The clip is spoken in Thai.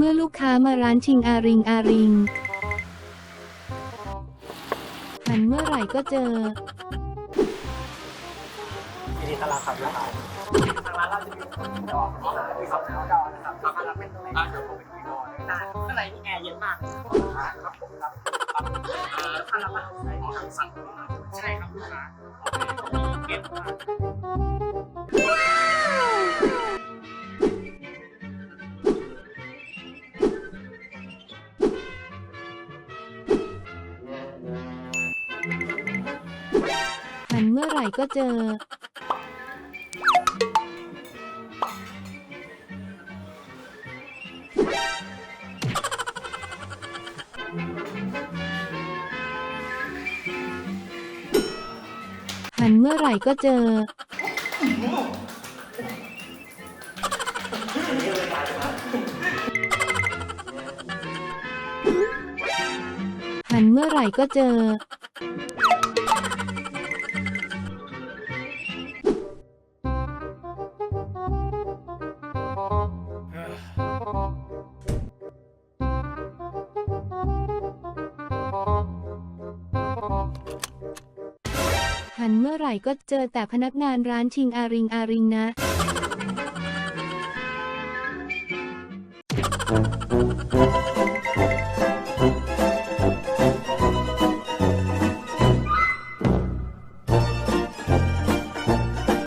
เมื่อลูกค้ามาร้านชิงอาริงอาริง หันเมื่อไหร่ก็เจอ ยินดีต้อนรับครับลูกค้าทางร้านเราจะมีดอกมีสองแถวดอกนะครับทางร้านเป็นตรงนี้เดี๋ยวผมไปคุยดอกนะข้างในนี่แอร์เย็นมากครับผมครับทางร้านใช้ทางสั่งใช่ครับลูกค้าเก็บมา มื่อไหร่ก็เจอ หันเมื่อไหร่ก็เจอ หันเมื่อไหร่ก็เจอ นเมื่อไหร่ก็เจอแต่พนักงานร้านชิงอาริงอาริงนะเ